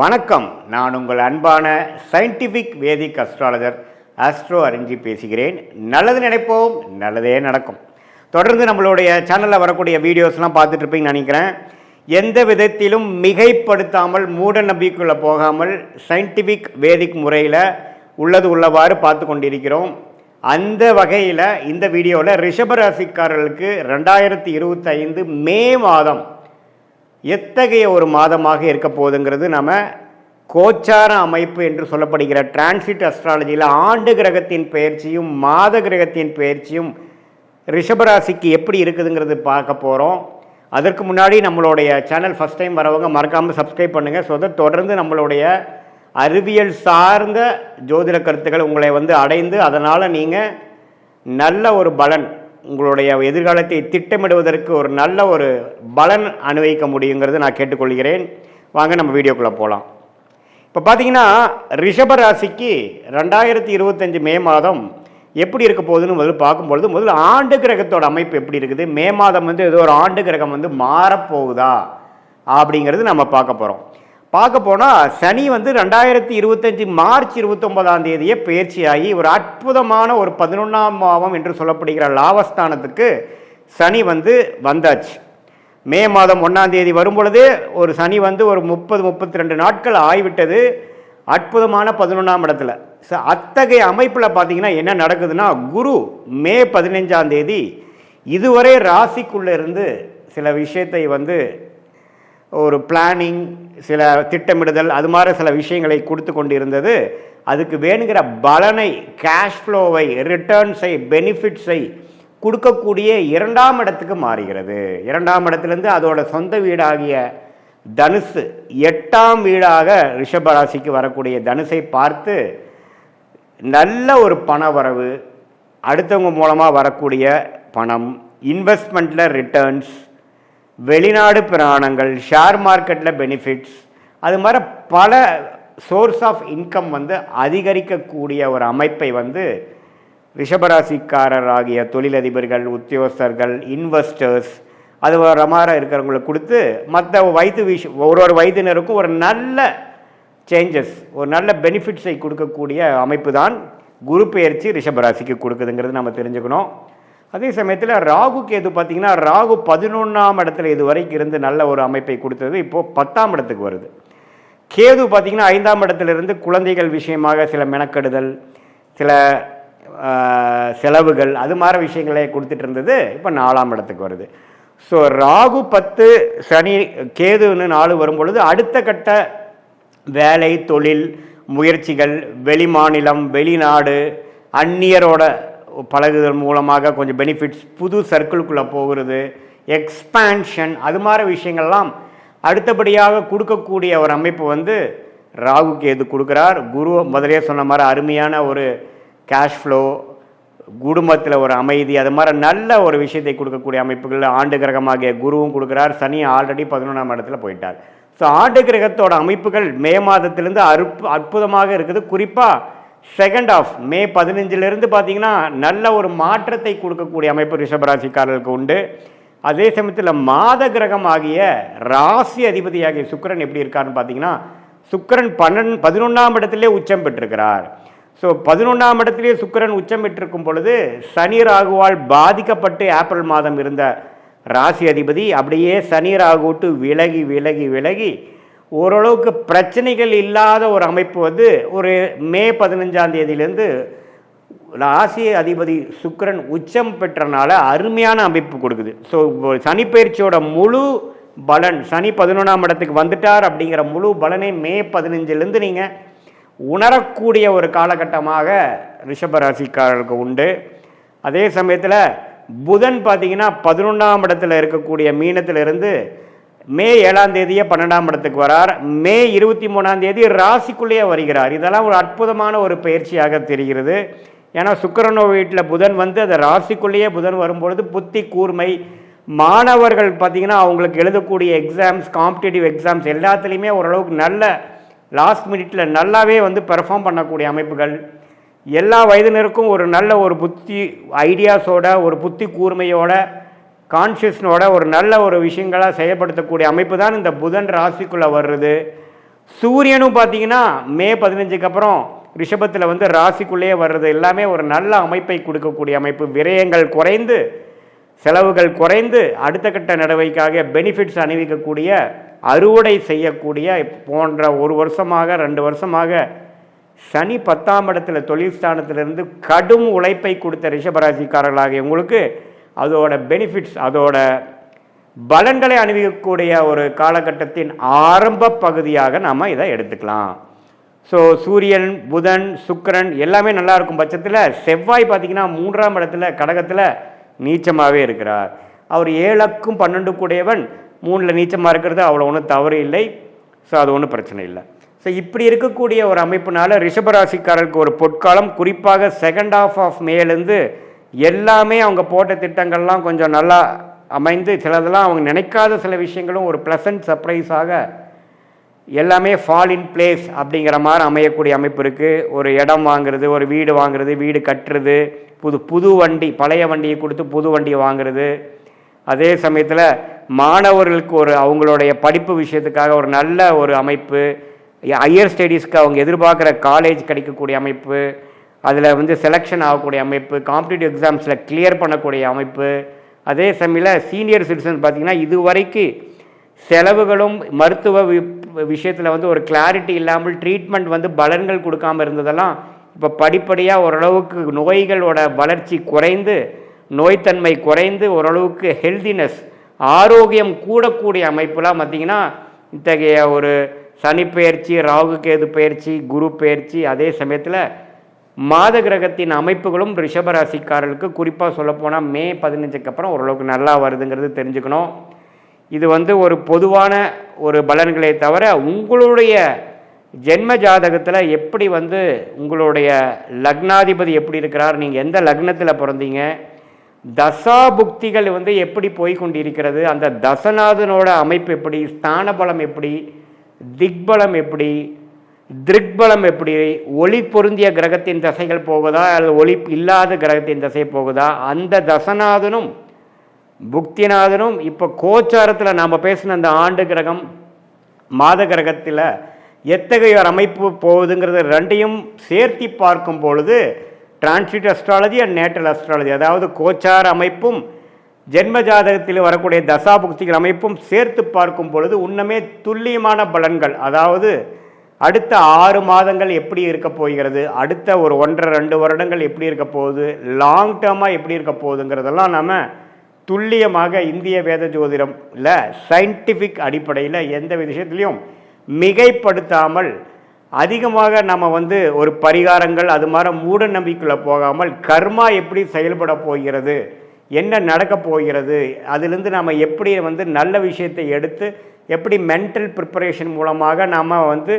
வணக்கம். நான் உங்கள் அன்பான சயின்டிஃபிக் வேதிக் அஸ்ட்ராலஜர் ஆஸ்ட்ரோ அறிஞ்சி பேசுகிறேன். நல்லது நினைப்போம் நல்லதே நடக்கும். தொடர்ந்து நம்மளுடைய சேனலில் வரக்கூடிய வீடியோஸ்லாம் பார்த்துட்ருப்பீங்கன்னு நினைக்கிறேன். எந்த விதத்திலும் மிகைப்படுத்தாமல் மூட நம்பிக்கைக்குள்ளே போகாமல் சயின்டிஃபிக் வேதிக் முறையில் உள்ளது உள்ளவாறு பார்த்து கொண்டிருக்கிறோம். அந்த வகையில் இந்த வீடியோவில் ரிஷபராசிக்காரர்களுக்கு ரெண்டாயிரத்தி இருபத்தைந்து மே மாதம் எத்தகைய ஒரு மாதமாக இருக்க போகுதுங்கிறது நம்ம கோச்சார அமைப்பு என்று சொல்லப்படுகிற டிரான்சிட் அஸ்ட்ராலஜியில் ஆண்டு கிரகத்தின் பெயர்ச்சியும் மாத கிரகத்தின் பெயர்ச்சியும் ரிஷபராசிக்கு எப்படி இருக்குதுங்கிறது பார்க்க போகிறோம் அதற்கு முன்னாடி நம்மளுடைய சேனல் ஃபஸ்ட் டைம் வரவங்க மறக்காமல் சப்ஸ்கிரைப் பண்ணுங்கள் ஸோ தொடர்ந்து நம்மளுடைய அறிவியல் சார்ந்த ஜோதிட கருத்துக்கள் உங்களை வந்து அடைந்து அதனால் நீங்கள் நல்ல ஒரு பலன் உங்களுடைய எதிர்காலத்தை திட்டமிடுவதற்கு ஒரு நல்ல ஒரு பலன் அனுபவிக்க முடியுங்கிறது நான் கேட்டுக்கொள்கிறேன். வாங்க நம்ம வீடியோக்குள்ளே போகலாம் இப்போ பார்த்தீங்கன்னா ரிஷப ராசிக்கு ரெண்டாயிரத்தி இருபத்தஞ்சு மே மாதம் எப்படி இருக்க போகுதுன்னு முதல்ல பார்க்கும்பொழுது முதல்ல ஆண்டு கிரகத்தோட அமைப்பு எப்படி இருக்குது? மே மாதம் வந்து ஏதோ ஒரு ஆண்டு கிரகம் வந்து மாறப்போகுதா? அப்படிங்கிறது நம்ம பார்க்க போகிறோம் பார்க்க போனால் சனி வந்து ரெண்டாயிரத்தி இருபத்தஞ்சி மார்ச் இருபத்தொன்பதாம் தேதியே பயிற்சியாகி ஒரு அற்புதமான ஒரு பதினொன்றாம் பாவம் என்று சொல்லப்படுகிற லாபஸ்தானத்துக்கு சனி வந்து வந்தாச்சு. மே மாதம் ஒன்றாம் தேதி வரும் பொழுது ஒரு சனி வந்து ஒரு முப்பது முப்பத்தி ரெண்டு நாட்கள் ஆகிவிட்டது அற்புதமான பதினொன்றாம் இடத்துல. ச அத்தகைய அமைப்பில் பார்த்தீங்கன்னா என்ன நடக்குதுன்னா குரு மே பதினைஞ்சாம் தேதி இதுவரை ராசிக்குள்ளே இருந்து சில விஷயத்தை வந்து ஒரு பிளானிங் சில திட்டமிடுதல் அது மாதிரி சில விஷயங்களை கொடுத்து கொண்டு இருந்தது அதுக்கு வேணுங்கிற பலனை கேஷ் ஃப்ளோவை ரிட்டர்ன்ஸை பெனிஃபிட்ஸை கொடுக்கக்கூடிய இரண்டாம் இடத்துக்கு மாறுகிறது. இரண்டாம் இடத்துலேருந்து அதோட சொந்த வீடாகிய தனுசு எட்டாம் வீடாக ரிஷபராசிக்கு வரக்கூடிய தனுசை பார்த்து நல்ல ஒரு பண வரவு அடுத்தவங்க மூலமாக வரக்கூடிய பணம் இன்வெஸ்ட்மெண்ட்டில் ரிட்டர்ன்ஸ் வெளிநாடு பிராணங்கள் ஷேர் மார்க்கெட்டில் பெனிஃபிட்ஸ் அது மாதிரி பல சோர்ஸ் ஆஃப் இன்கம் வந்து அதிகரிக்கக்கூடிய ஒரு அமைப்பை வந்து ரிஷபராசிக்காரர் ஆகிய தொழிலதிபர்கள் உத்தியோகஸ்தர்கள் இன்வெஸ்டர்ஸ் அது வர மாதிரி இருக்கிறவங்களுக்கு கொடுத்து மற்ற வயது விஷ ஒரு ஒரு வயதினருக்கும் ஒரு நல்ல சேஞ்சஸ் ஒரு நல்ல பெனிஃபிட்ஸை கொடுக்கக்கூடிய அமைப்பு தான் குரு பெயர்ச்சி ரிஷபராசிக்கு கொடுக்குதுங்கிறது நம்ம தெரிஞ்சுக்கணும். அதே சமயத்தில் ராகு கேது பார்த்தீங்கன்னா ராகு பதினொன்றாம் இடத்துல இது வரைக்கும் இருந்து நல்ல ஒரு அமைப்பை கொடுத்தது. இப்போது பத்தாம் இடத்துக்கு வருது. கேது பார்த்தீங்கன்னா ஐந்தாம் இடத்துலேருந்து குழந்தைகள் விஷயமாக சில மெனக்கெடுதல் சில செலவுகள் அது மாதிரி விஷயங்களை கொடுத்துட்டு இருந்தது. இப்போ நாலாம் இடத்துக்கு வருது. ஸோ ராகு பத்து சனி கேதுன்னு நாலு வரும்பொழுது அடுத்த கட்ட வேலை தொழில் முயற்சிகள் வெளிமாநிலம் வெளிநாடு அந்நியரோட பழகுதல் மூலமாக கொஞ்சம் பெனிஃபிட்ஸ் புது சர்க்கிள்குள்ளே போகிறது எக்ஸ்பேன்ஷன் அது மாதிரி விஷயங்கள்லாம் அடுத்தபடியாக கொடுக்கக்கூடிய ஒரு அமைப்பு வந்து ராகு எது கொடுக்குறார். குரு முதலே சொன்ன மாதிரி அருமையான ஒரு கேஷ் ஃப்ளோ குடும்பத்தில் ஒரு அமைதி அது மாதிரி நல்ல ஒரு விஷயத்தை கொடுக்கக்கூடிய அமைப்புகள். ஆண்டு கிரகமாகிய குருவும் கொடுக்குறார். சனி ஆல்ரெடி பதினொன்றாம் இடத்துல போயிட்டார். ஸோ ஆண்டு கிரகத்தோட அமைப்புகள் மே மாதத்திலேருந்து அற்பு அற்புதமாக இருக்குது. குறிப்பாக செகண்ட் ஆஃப் மே பதினஞ்சிலிருந்து பார்த்தீங்கன்னா நல்ல ஒரு மாற்றத்தை கொடுக்கக்கூடிய அமைப்பு ரிஷபராசிக்காரர்களுக்கு உண்டு. அதே சமயத்தில் மாத கிரகம் ஆகிய ராசி அதிபதியாகிய சுக்கிரன் எப்படி இருக்கார்னு பார்த்தீங்கன்னா சுக்கிரன் பன்னெண்டு பதினொன்றாம் இடத்திலே உச்சம் பெற்றிருக்கிறார். ஸோ பதினொன்றாம் இடத்திலே சுக்கிரன் உச்சம் பெற்றிருக்கும் பொழுது சனி ராகுவால் பாதிக்கப்பட்டு ஏப்ரல் மாதம் இருந்த ராசி அதிபதி அப்படியே சனி ராகுட்டு விலகி விலகி விலகி ஓரளவுக்கு பிரச்சனைகள் இல்லாத ஒரு அமைப்பு வந்து ஒரு மே பதினஞ்சாம் தேதியிலேருந்து ஆசிய அதிபதி சுக்கரன் உச்சம் பெற்றனால அருமையான அமைப்பு கொடுக்குது. ஸோ சனி பயிற்சியோட முழு பலன் சனி பதினொன்றாம் இடத்துக்கு வந்துட்டார் அப்படிங்கிற முழு பலனை மே பதினஞ்சிலேருந்து நீங்கள் உணரக்கூடிய ஒரு காலகட்டமாக ரிஷபராசிக்காரர்களுக்கு உண்டு. அதே சமயத்தில் புதன் பார்த்தீங்கன்னா பதினொன்றாம் இடத்துல இருக்கக்கூடிய மீனத்திலிருந்து மே ஏழாம் தேதியே பன்னெண்டாம் இடத்துக்கு வரார். மே இருபத்தி மூணாம் தேதி ராசிக்குள்ளேயே வருகிறார். இதெல்லாம் ஒரு அற்புதமான ஒரு பயிற்சியாக தெரிகிறது. ஏன்னா சுக்கிரனோ வீட்டில் புதன் வந்து அந்த ராசிக்குள்ளேயே புதன் வரும்பொழுது புத்தி கூர்மை மாணவர்கள் பார்த்திங்கன்னா அவங்களுக்கு எழுதக்கூடிய எக்ஸாம்ஸ் காம்படிட்டிவ் எக்ஸாம்ஸ் எல்லாத்துலேயுமே ஓரளவுக்கு நல்ல லாஸ்ட் மினிட்ல நல்லாவே வந்து பெர்ஃபார்ம் பண்ணக்கூடிய அமைப்புகள். எல்லா வயதினருக்கும் ஒரு நல்ல ஒரு புத்தி ஐடியாஸோட ஒரு புத்தி கூர்மையோட கான்ஷியஸ்னோட ஒரு நல்ல ஒரு விஷயங்களாக செயல்படுத்தக்கூடிய அமைப்பு தான் இந்த புதன் ராசிக்குள்ளே வர்றது. சூரியனும் பார்த்தீங்கன்னா மே பதினஞ்சுக்கு அப்புறம் ரிஷபத்தில் வந்து ராசிக்குள்ளேயே வர்றது எல்லாமே ஒரு நல்ல அமைப்பை கொடுக்கக்கூடிய அமைப்பு. விரயங்கள் குறைந்து செலவுகள் குறைந்து அடுத்த கட்ட நடவடிக்கைக்காக பெனிஃபிட்ஸ் அணிவிக்கக்கூடிய அறுவடை செய்யக்கூடிய போன்ற ஒரு வருஷமாக ரெண்டு வருஷமாக சனி பத்தாம் இடத்துல தொழில் ஸ்தானத்திலிருந்து கடும் உழைப்பை கொடுத்த ரிஷபராசிக்காரர்களாக உங்களுக்கு அதோட பெனிஃபிட்ஸ் அதோட பலன்களை அணிவிக்கக்கூடிய ஒரு காலகட்டத்தின் ஆரம்ப பகுதியாக நாம் இதை எடுத்துக்கலாம். ஸோ சூரியன் புதன் சுக்கிரன் எல்லாமே நல்லா இருக்கும் பட்சத்தில் செவ்வாய் பார்த்தீங்கன்னா மூன்றாம் இடத்துல கடகத்தில் நீச்சமாகவே இருக்கிறார். அவர் ஏழுக்கும் பன்னெண்டு கூடியவன் மூணில் நீச்சமாக இருக்கிறது அவ்வளோ ஒன்றும் தவறு இல்லை. ஸோ அது ஒன்றும் பிரச்சனை இல்லை. ஸோ இப்படி இருக்கக்கூடிய ஒரு அமைப்புனால ரிஷபராசிக்காரருக்கு ஒரு பொற்காலம். குறிப்பாக செகண்ட் ஆஃப் ஆஃப் மேலேருந்து எல்லாமே அவங்க போட்ட திட்டங்கள்லாம் கொஞ்சம் நல்லா அமைந்து சிலதெல்லாம் அவங்க நினைக்காத சில விஷயங்களும் ஒரு ப்ளசன்ட் சர்ப்ரைஸாக எல்லாமே ஃபால் இன் பிளேஸ் அப்படிங்கிற மாதிரி அமையக்கூடிய அமைப்பு இருக்குது ஒரு இடம் வாங்குறது ஒரு வீடு வாங்குறது வீடு கட்டுறது புது புது வண்டி பழைய வண்டியை கொடுத்து புது வண்டியை வாங்குறது. அதே சமயத்தில் மாணவர்களுக்கு ஒரு அவங்களுடைய படிப்பு விஷயத்துக்காக ஒரு நல்ல ஒரு அமைப்பு. ஹையர் ஸ்டடீஸ்க்கு அவங்க எதிர்பார்க்குற காலேஜ் கிடைக்கக்கூடிய அமைப்பு. அதில் வந்து செலெக்ஷன் ஆகக்கூடிய அமைப்பு காம்படிட்டிவ் எக்ஸாம்ஸில் கிளியர் பண்ணக்கூடிய அமைப்பு. அதே சமயத்தில் சீனியர் சிட்டிசன் பார்த்திங்கன்னா இதுவரைக்கும் செலவுகளும் மருத்துவ விஷயத்தில் வந்து ஒரு கிளாரிட்டி இல்லாமல் ட்ரீட்மெண்ட் வந்து பலன்கள் கொடுக்காமல் இருந்ததெல்லாம் இப்போ படிப்படியாக ஓரளவுக்கு நோய்களோட வளர்ச்சி குறைந்து நோய்த்தன்மை குறைந்து ஓரளவுக்கு ஹெல்தினஸ் ஆரோக்கியம் கூடக்கூடிய அமைப்புலாம் பார்த்திங்கன்னா இத்தகைய ஒரு சனி பயிற்சி ராகு கேது பயிற்சி குரு பயிற்சி அதே சமயத்தில் மாத கிரகத்தின் அமைப்புகளும் ரிஷபராசிக்காரர்களுக்கு குறிப்பாக சொல்லப்போனால் மே பதினஞ்சுக்கு அப்புறம் ஓரளவுக்கு நல்லா வருதுங்கிறது தெரிஞ்சுக்கணும். இது வந்து ஒரு பொதுவான ஒரு பலன்களே தவிர உங்களுடைய ஜென்ம ஜாதகத்தில் எப்படி வந்து உங்களுடைய லக்னாதிபதி எப்படி இருக்கிறார் நீங்கள் எந்த லக்னத்தில் பிறந்தீங்க தசா புக்திகள் வந்து எப்படி போய்கொண்டிருக்கிறது அந்த தசநாதனோட அமைப்பு எப்படி ஸ்தான பலம் எப்படி திக்பலம் எப்படி திருக்பலம் எப்படி? ஒளி பொருந்திய கிரகத்தின் தசைகள் போகுதா? அல்லது ஒளி இல்லாத கிரகத்தின் தசை போகுதா? அந்த தசநாதனும் புக்திநாதனும் இப்போ கோச்சாரத்தில் நாம் பேசின அந்த ஆண்டு கிரகம் மாத கிரகத்தில் எத்தகைய ஒரு அமைப்பு போகுதுங்கிறது ரெண்டையும் சேர்த்தி பார்க்கும் பொழுது transit astrology and natal astrology அதாவது கோச்சார அமைப்பும் ஜென்ம ஜாதகத்தில் வரக்கூடிய தசாபுக்திகள் அமைப்பும் சேர்த்து பார்க்கும் பொழுது உன்னமே துல்லியமான பலன்கள். அதாவது அடுத்த ஆறு மாதங்கள் எப்படி இருக்க போகிறது? அடுத்த ஒரு ஒன்றரை ரெண்டு வருடங்கள் எப்படி இருக்க போகுது? லாங் டேர்மாக எப்படி இருக்க போகுதுங்கிறதெல்லாம் நம்ம துல்லியமாக இந்திய வேத ஜோதிடம் இல்லை சயின்டிஃபிக் அடிப்படையில் எந்த விஷயத்துலையும் மிகைப்படுத்தாமல் அதிகமாக நம்ம வந்து ஒரு பரிகாரங்கள் அது மாதிரி மூட நம்பிக்கையில் போகாமல் கர்மா எப்படி செயல்பட போகிறது? என்ன நடக்க போகிறது? அதிலிருந்து நம்ம எப்படி வந்து நல்ல விஷயத்தை எடுத்து எப்படி மென்டல் ப்ரிப்பரேஷன் மூலமாக நாம் வந்து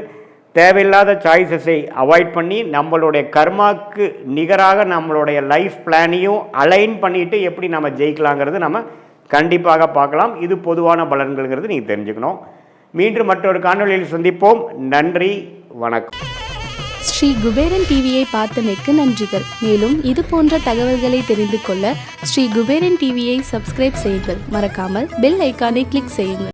தேவையில்லாத சாய்ஸஸை அவாய்ட் பண்ணி நம்மளுடைய கர்மாக்கு நிகராக நம்மளுடைய லைஃப் பிளானையும் அலைன் பண்ணிவிட்டு எப்படி நம்ம ஜெயிக்கலாங்கிறது நம்ம கண்டிப்பாக பார்க்கலாம். இது பொதுவான பலன்கள்ங்கிறது நீங்கள் தெரிஞ்சுக்கணும். மீண்டும் மற்றொரு காணொலியில் சந்திப்போம். நன்றி வணக்கம். ஸ்ரீ குபேரன் டிவியை பார்த்தமைக்கு நன்றிகள். மேலும் இது போன்ற தகவல்களை தெரிந்து கொள்ள ஸ்ரீ குபேரன் டிவியை சப்ஸ்கிரைப் செய்யுங்கள். மறக்காமல் பெல் ஐக்கானை கிளிக் செய்யுங்கள்.